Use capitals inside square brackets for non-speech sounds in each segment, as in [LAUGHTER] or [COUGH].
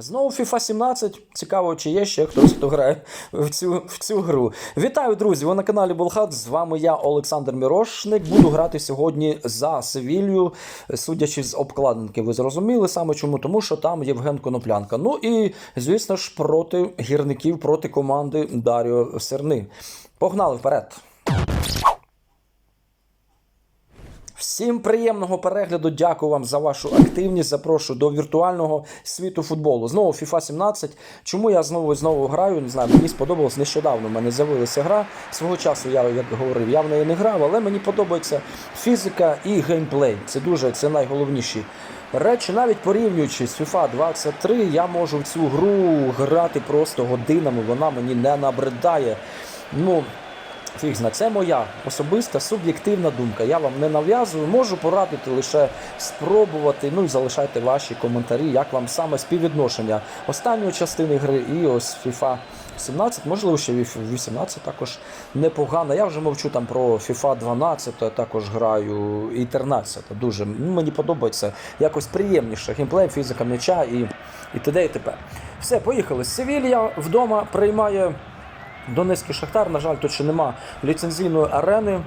Знову FIFA 17. Цікаво, чи є ще хтось, хто грає в цю, в цю гру. Вітаю, друзі! Ви на каналі Болхат. З вами я, Олександр Мірошник. Буду грати сьогодні за Севілью. Судячи з обкладинки, ви зрозуміли саме чому? Тому що там Євген Коноплянка. Ну і, звісно ж, проти гірників, проти команди Даріо Серни. Погнали вперед! Всім приємного перегляду. Дякую вам за вашу активність. Запрошую до віртуального світу футболу. Знову FIFA 17. Чому я знову і знову граю? Не знаю, мені сподобалось нещодавно. У мене з'явилася гра. Свого часу я, як говорив, я в неї не грав, але мені подобається фізика і геймплей. Це дуже це найголовніші речі. Навіть порівнюючи з FIFA 23, я можу в цю гру грати просто годинами. Вона мені не набридає. Ну, Фіг зна, це моя особиста суб'єктивна думка. Я вам не нав'язую, можу порадити лише спробувати. Ну і залишайте ваші коментарі, як вам саме співвідношення останньої частини гри і ось FIFA 17, можливо, ще 18 також непогано. Я вже мовчу там про FIFA 12, також граю і 13. Дуже ну, мені подобається якось приємніше. Геймплей, фізика м'яча і, і т.д. і т.п. Все, поїхали. Севілья вдома приймає. Донецький Шахтар, на жаль, тут ще нема ліцензійної арени.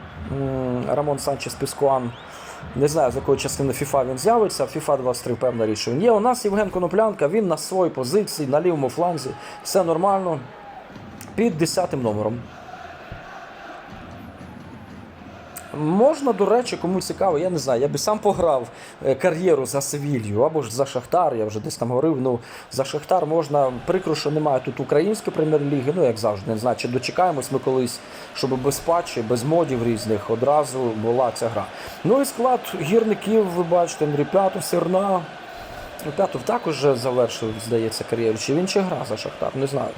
Рамон Санчес Піскуан. Не знаю, з якої частини FIFA він з'явиться. FIFA 23, певна річ, він є. У нас Євген Коноплянка, він на своїй позиції, на лівому фланзі. Все нормально. Під 10 номером. Можна, до речі, кому цікаво, я не знаю, я би сам пограв е, кар'єру за Севілью або ж за Шахтар, я вже десь там говорив. Ну, за Шахтар можна, прикро, що немає тут української прем'єр-ліги, ну як завжди, не знаю, чи дочекаємось ми колись, щоб без патчі, без модів різних одразу була ця гра. Ну і склад гірників, ви бачите, Андрій П'ятов, Серна. Ну, П'ятов також завершив, здається, кар'єру. Чи він ще гра за Шахтар, не знаю.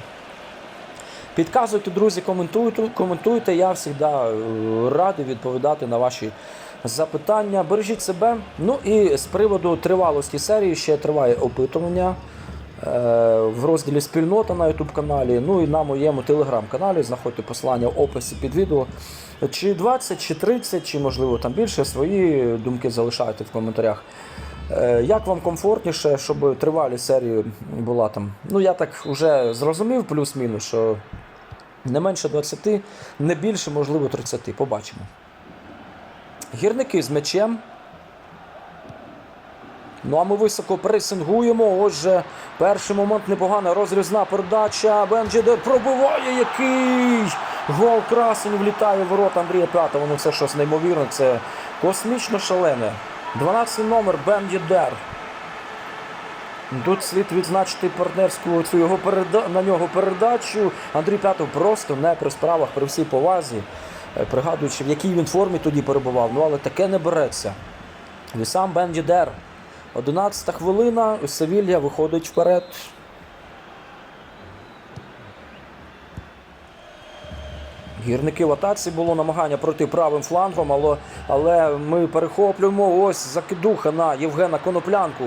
Підказуйте, друзі, коментуйте, коментуйте. Я завжди е, радий відповідати на ваші запитання. Бережіть себе. Ну і з приводу тривалості серії ще триває опитування е, в розділі спільнота на YouTube каналі. Ну і на моєму телеграм-каналі. Знаходьте посилання в описі під відео. Чи 20, чи 30, чи можливо там більше. Свої думки залишайте в коментарях. Е, Як вам комфортніше, щоб тривалі серії була там? Ну я так вже зрозумів, плюс-мінус, що не менше 20, не більше, можливо, 30. Побачимо. Гірники з м'ячем. Ну а ми високо пресингуємо. Отже, перший момент непогана розрізна передача. Бенджідер пробиває який гол красень влітає в ворота Андрія П'ятого. Ну це щось неймовірне, це космічно шалене. 12 номер Бенджідер. Тут слід відзначити партнерську цю його переда... на нього передачу. Андрій П'ятов просто не при справах при всій повазі, Е, пригадуючи, в якій він формі тоді перебував. Ну але таке не береться. Вісам Бендідер. 11 хвилина. Севілья виходить вперед. Гірники в атаці було намагання пройти правим флангом, але, але ми перехоплюємо ось закидуха на Євгена Коноплянку.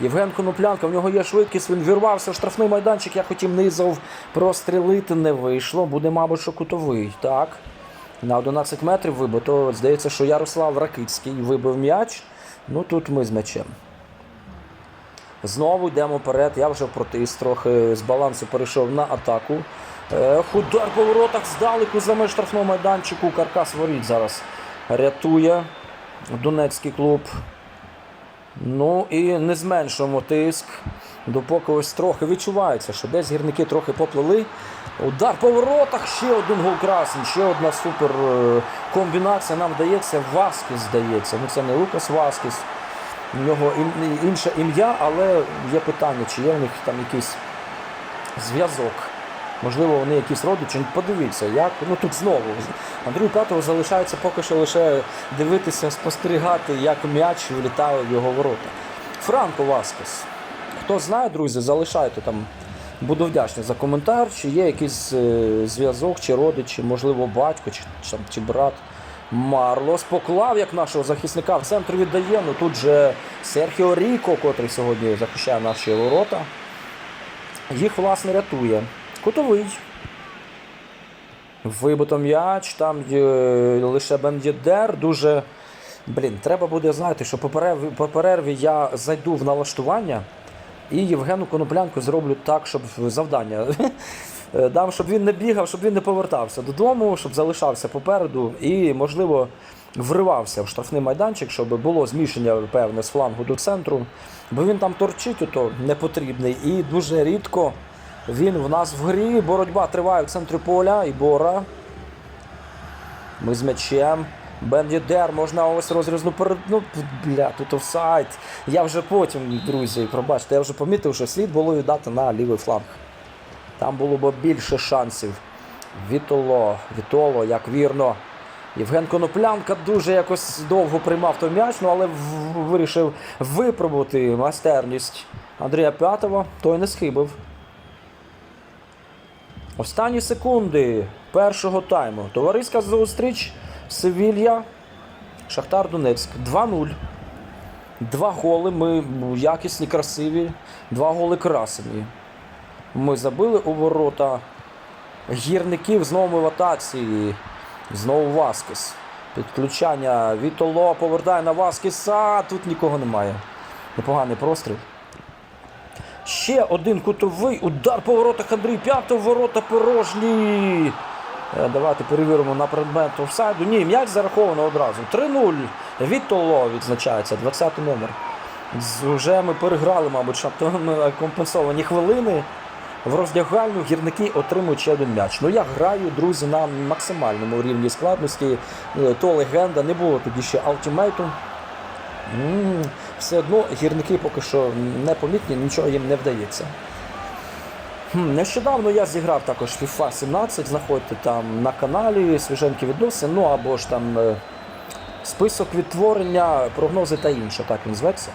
Євген Коноплянка, в нього є швидкість, він вірвався в штрафний майданчик. Я хотів низов прострілити, не вийшло. Буде, мабуть, що кутовий. Так. На 11 метрів вибито. Здається, що Ярослав Ракицький вибив м'яч. Ну тут ми з м'ячем. Знову йдемо вперед. Я вже протис трохи з балансу перейшов на атаку. Е, Удар по воротах здалеку за меж штрафного майданчику. Каркас воріт зараз рятує Донецький клуб. Ну і не зменшуємо тиск. Допоки ось трохи відчувається, що десь гірники трохи поплили. Удар по воротах, ще один гол красень, ще одна супер е, комбінація. Нам вдається. Васкіс здається. Ну це не Лукас Васкіс. У нього інше ім'я, але є питання, чи є в них там якийсь зв'язок. Можливо, вони якісь родичі. Подивіться, як ну тут знову Андрію П'ятого залишається поки що лише дивитися, спостерігати, як м'яч влітає в його ворота. Франко Васкес. Хто знає, друзі, залишайте там. Буду вдячний за коментар, чи є якийсь е, зв'язок, чи родичі, можливо, батько, чи, чи, чи брат. Марлос поклав як нашого захисника в центр віддає. Ну тут же Серхіо Ріко, котрий сьогодні захищає наші ворота. Їх, власне, рятує. Кутовий. Вибито м'яч, там лише Бендєдер. Дуже. Блін, треба буде знаєте, що по перерві, по перерві я зайду в налаштування І Євгену Коноплянку зроблю так, щоб завдання. [LAUGHS] е, Дам, щоб він не бігав, щоб він не повертався додому, щоб залишався попереду і, можливо, вривався в штрафний майданчик, щоб було зміщення певне з флангу до центру. Бо він там торчить, ото непотрібний. І дуже рідко він в нас в грі. Боротьба триває в центрі поля. І Бора. Ми з м'ячем. Бен Єдер, можна ось розрізну перед... Ну, бля, тут офсайд. Я вже потім, друзі, пробачте, я вже помітив, що слід було віддати на лівий фланг. Там було б більше шансів. Вітоло, Вітоло, як вірно. Євген Коноплянка дуже якось довго приймав той м'яч, ну, але вирішив випробувати майстерність Андрія П'ятова, той не схибив. Останні секунди першого тайму. Товариська зустріч Севілья, Шахтар Донецьк 2-0. Два голи. Ми якісні, красиві. Два голи красені. Ми забили у ворота. Гірників знову ми в атаці. Знову Васкес. Підключання Вітоло повертає на Васкеса. Тут нікого немає. Непоганий простріл. Ще один кутовий удар по воротах Андрій П'ятов, ворота порожні. Е, Давайте перевіримо на предмет офсайду. Ні, м'яч зараховано одразу. 3-0. Вітоло відзначається, 20 номер. Вже ми переграли, мабуть, шаптом компенсовані хвилини. В роздягальню гірники отримують ще один м'яч. Ну я граю, друзі, на максимальному рівні складності. Е, То легенда, не було тоді ще ультимейту. Все одно гірники поки що непомітні, нічого їм не вдається. Нещодавно я зіграв також FIFA 17, знаходьте там на каналі свіженькі відоси, ну або ж там е, список відтворення, прогнози та інше, так він зветься.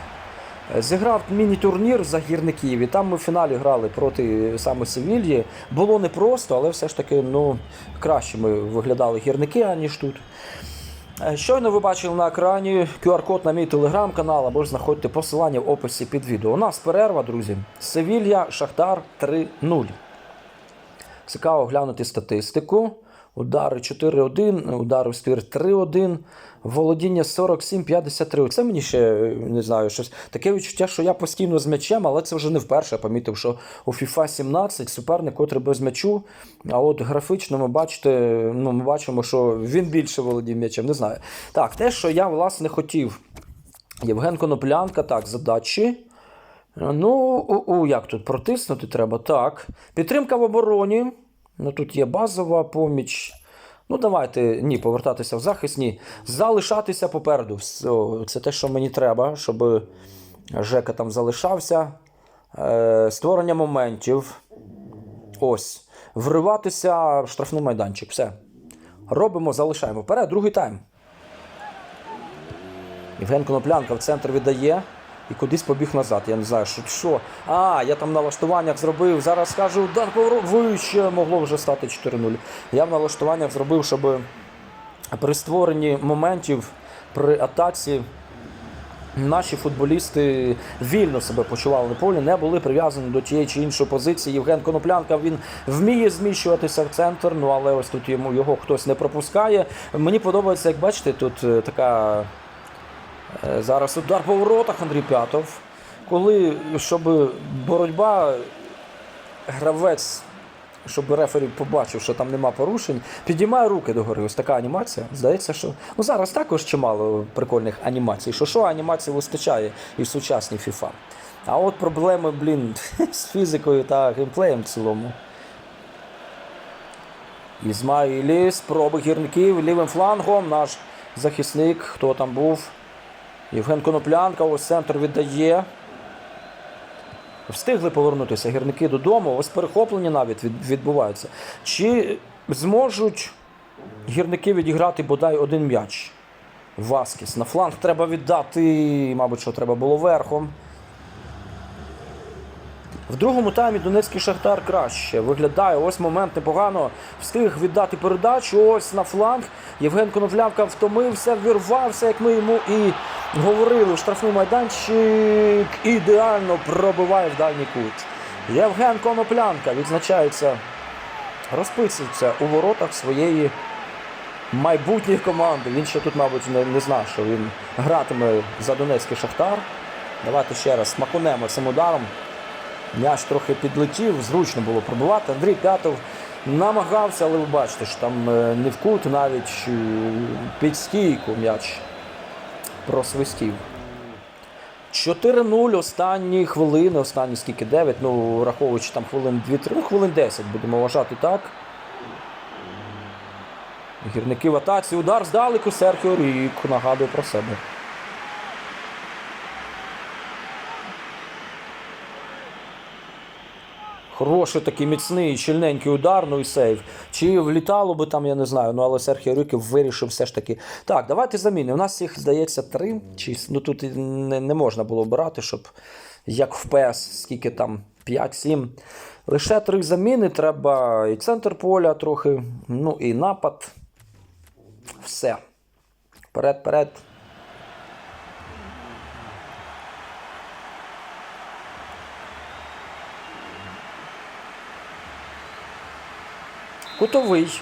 Е, Зіграв міні-турнір за гірників, і там ми в фіналі грали проти саме Севільї. Було непросто, але все ж таки ну, краще ми виглядали гірники, аніж тут. Е, Щойно ви бачили на екрані QR-код на мій телеграм-канал, або ж знаходьте посилання в описі під відео. У нас перерва, друзі. Севілья, Шахтар 3-0. Цікаво глянути статистику. Удари 4-1, удари в ствір 3-1, володіння 47-53. Це мені ще е, не знаю, щось таке відчуття, що я постійно з м'ячем, але це вже не вперше. Я помітив, що у FIFA 17 суперник, котрий без м'ячу. А от графічно ми бачите, ну, ми бачимо, що він більше володіє м'ячем. Не знаю. Так, те, що я власне хотів. Євген Коноплянка, так, задачі. Ну, у, у, як тут протиснути треба? Так. Підтримка в обороні. Ну, тут є базова поміч. Ну, давайте ні, повертатися в захист, ні. Залишатися попереду. Це те, що мені треба, щоб Жека там залишався. Е, створення моментів. Ось. Вриватися в штрафний майданчик. Все. Робимо, залишаємо. Вперед, другий тайм. Євген Коноплянка в центр віддає і кудись побіг назад. Я не знаю, що. що. А, я там налаштуваннях зробив. Зараз скажу, удар вище могло вже стати 4-0. Я в налаштуваннях зробив, щоб при створенні моментів при атаці. Наші футболісти вільно себе почували на полі, не були прив'язані до тієї чи іншої позиції. Євген Коноплянка він вміє зміщуватися в центр. Ну але ось тут йому його хтось не пропускає. Мені подобається, як бачите, тут е, така Зараз удар по воротах Андрій П'ятов. Коли, щоб боротьба, гравець, щоб рефері побачив, що там нема порушень, підіймає руки догори. Ось така анімація. Здається, що. Ну зараз також чимало прикольних анімацій. Що що анімацій вистачає і в сучасній FIFA. А от проблеми, блін, [LAUGHS] з фізикою та геймплеєм в цілому. Ізмаїлі, спроби гірників лівим флангом. Наш захисник, хто там був. Євген Коноплянка, ось центр віддає. Встигли повернутися гірники додому, ось перехоплення навіть відбуваються. Чи зможуть гірники відіграти бодай один м'яч? Васкіс. На фланг треба віддати, мабуть, що треба було верхом. В другому таймі Донецький Шахтар краще виглядає. Ось момент непогано встиг віддати передачу. Ось на фланг. Євген Коноплявка втомився, вірвався, як ми йому і говорили. у Штрафний майданчик ідеально пробиває в дальній кут. Євген Коноплянка відзначається, розписується у воротах своєї майбутньої команди. Він ще тут, мабуть, не, не знав, що він гратиме за Донецький Шахтар. Давайте ще раз смакунемо цим ударом. М'яч трохи підлетів, зручно було пробувати. Андрій П'ятов намагався, але ви бачите, що там е, не в кут, навіть е, під стійку м'яч просвистів. 4-0 останні хвилини, останні скільки 9, ну враховуючи там хвилин 2-3, ну хвилин 10, будемо вважати так. Гірники в атаці. Удар здалеку Серхіо Рік нагадує про себе. Хороший такий міцний, щільненький удар, ну і сейв. Чи влітало би там, я не знаю, ну але Серхіо Рюків вирішив все ж таки. Так, давайте заміни. У нас їх, здається, три. Чи, ну тут не, не можна було обирати, щоб як в ПС, скільки там 5-7. Лише три заміни. Треба і центр поля трохи, ну і напад. Все. Вперед, вперед. Кутовий.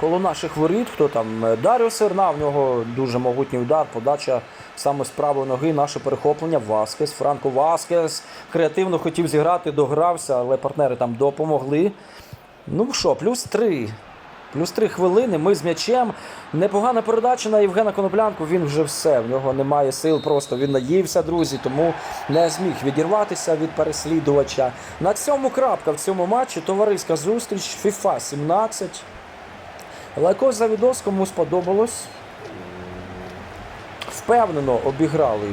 Коло наших воріт, хто там? Дар'ю Даріо Серна, в нього дуже могутній удар, подача саме з правої ноги, наше перехоплення. Васкес, Франко Васкес. Креативно хотів зіграти, догрався, але партнери там допомогли. Ну що, плюс три. Плюс три хвилини. Ми з м'ячем. Непогана передача на Євгена Коноплянку. Він вже все. В нього немає сил, просто він наївся, друзі, тому не зміг відірватися від переслідувача. На цьому крапка в цьому матчі. Товариська зустріч FIFA 17. Лайкос за відос, кому сподобалось. Впевнено обіграли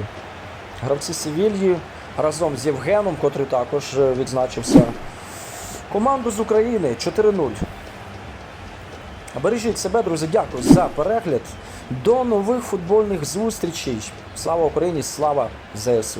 гравці Севільї разом з Євгеном, котрий також е, відзначився. Команду з України 4-0. Бережіть себе, друзі. Дякую за перегляд. До нових футбольних зустрічей. Слава Україні! Слава ЗСУ!